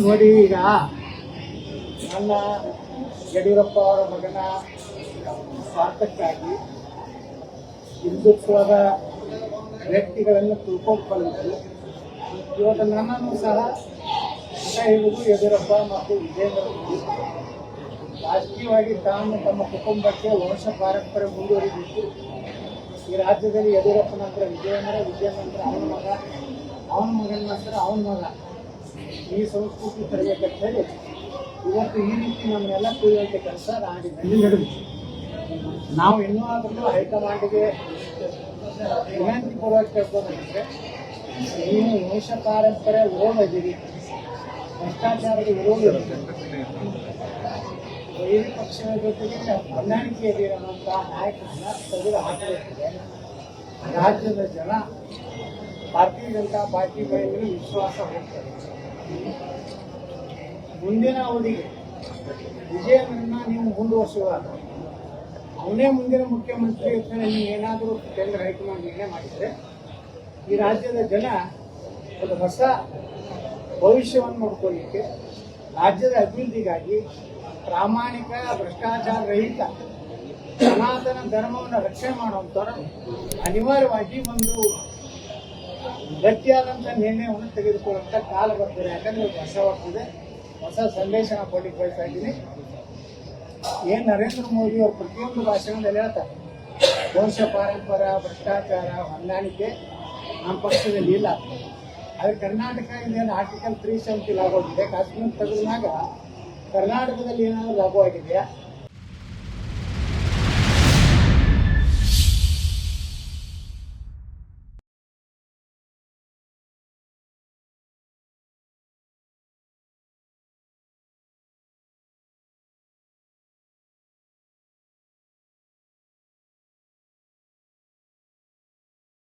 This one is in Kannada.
ನೋಡಿ ಈಗ. ನನ್ನ ಯಡಿಯೂರಪ್ಪ ಅವರ ಮಗನ ಸ್ವಾರ್ಥಕ್ಕಾಗಿ ಹಿಂದುತ್ವದ ವ್ಯಕ್ತಿಗಳನ್ನು ತಿಳ್ಕೊಂಡ್ಬಂದು ಇವತ್ತು ನನ್ನನ್ನು ಸಹ ಹೇಳುವುದು ಯಡಿಯೂರಪ್ಪ ಮತ್ತು ವಿಜೇಂದ್ರ ರಾಜಕೀಯವಾಗಿ ತಾನು ತಮ್ಮ ಕುಟುಂಬಕ್ಕೆ ವಂಶ ಪಾರಂಪರ್ಯ ಮುಂದುವರಿದಿತ್ತು ಈ ರಾಜ್ಯದಲ್ಲಿ ಯಡಿಯೂರಪ್ಪ ನಂತರ ವಿಜಯೇಂದ್ರ ವಿಜಯ ನಂತರ ಅವನ ಮಗ, ಅವನ ಮಗನ ನಂತರ ಅವನ ಮಗ. ಈ ಸಂಸ್ಕೃತಿ ತರಬೇಕಂತ ಹೇಳಿ ಇವತ್ತು ಈ ರೀತಿ ನಮ್ಮನ್ನೆಲ್ಲ ಕುರಿಯುವಂಥ ಕೆಲಸ ರಾಜ್ಯದಲ್ಲಿ ನಡೆದಿದೆ ನಾವು ಇನ್ನೂ ಆದರೂ ಹೈಕಮಾಂಡ್ಗೆ ವಿನಂತಿ ಪೂರ್ವಕ ಕೇಳ್ಕೊಂಡ್ರೆ ನೀವು ವಂಶ ಪಾರಂಪರ್ಯ ಓದಿದ್ದೀರಿ ಭ್ರಷ್ಟಾಚಾರದ ವಿರೋಧ ಇದ್ದೀರಿ ವೈರಿ ಪಕ್ಷದ ಜೊತೆಗೆ ಹೊಂದಾಣಿಕೆ ಇದ್ದೀರಿ ಅನ್ನೋಂಥ ನಾಯಕರನ್ನ ತೆಗೆದು ಹಾಕಬೇಕಿದೆ. ರಾಜ್ಯದ ಜನ ಭಾರತೀಯ ಜನತಾ ಪಾರ್ಟಿ ಮೇಲೆ ವಿಶ್ವಾಸ ಹೋಗ್ತಾರೆ ಮುಂದಿನ ಅವಧಿಗೆ ವಿಜಯನನ್ನ ನೀವು ಮುಂದುವರಿಸುವಾಗ ಅವನೇ ಮುಂದಿನ ಮುಖ್ಯಮಂತ್ರಿ ಅಂತ ನೀವು ಏನಾದರೂ ಕೇಂದ್ರ ಹೈಕಮಾಂಡ್ ನಿರ್ಣಯ ಮಾಡಿದರೆ ಈ ರಾಜ್ಯದ ಜನ ಒಂದು ಹೊಸ ಭವಿಷ್ಯವನ್ನು ನೋಡ್ಕೊಳ್ಳಿಕ್ಕೆ ರಾಜ್ಯದ ಅಭಿವೃದ್ಧಿಗಾಗಿ ಪ್ರಾಮಾಣಿಕ, ಭ್ರಷ್ಟಾಚಾರ ರಹಿತ, ಸನಾತನ ಧರ್ಮವನ್ನು ರಕ್ಷಣೆ ಮಾಡುವಂಥವ್ರು ಅನಿವಾರ್ಯವಾಗಿ ಒಂದು ಗಟ್ಟಿಯಾದಂಥ ನಿರ್ಣಯವನ್ನು ತೆಗೆದುಕೊಳ್ಳುವಂಥ ಕಾಲ ಬರ್ತದೆ. ಯಾಕಂದ್ರೆ ಹೊಸ ವರ್ಷಇದೆ ಹೊಸ ಸಂದೇಶ ನಾವು ಕೊಡ್ಲಿಕ್ಕೆ ಬಯಸ್ತಾ ಇದ್ದೀನಿ. ಏನು ನರೇಂದ್ರ ಮೋದಿ ಅವರು ಪ್ರತಿಯೊಂದು ಭಾಷಣದಲ್ಲಿ ಹೇಳ್ತಾರೆ. ವಂಶ ಪಾರಂಪರ, ಭ್ರಷ್ಟಾಚಾರ, ಹೊಂದಾಣಿಕೆ ನಮ್ಮ ಪಕ್ಷದಲ್ಲಿ ಇಲ್ಲ. ಆದರೆ ಕರ್ನಾಟಕ ಇದೇನು ಆರ್ಟಿಕಲ್ ತ್ರೀ ಸೆವೆಂಟಿ ಲಾಗು ಆಗಿದೆ ಕಾಶ್ಮೀರ ತೆಗೆದಾಗ ಕರ್ನಾಟಕದಲ್ಲಿ ಏನಾದರೂ ಲಾಭವಾಗಿದೆಯಾ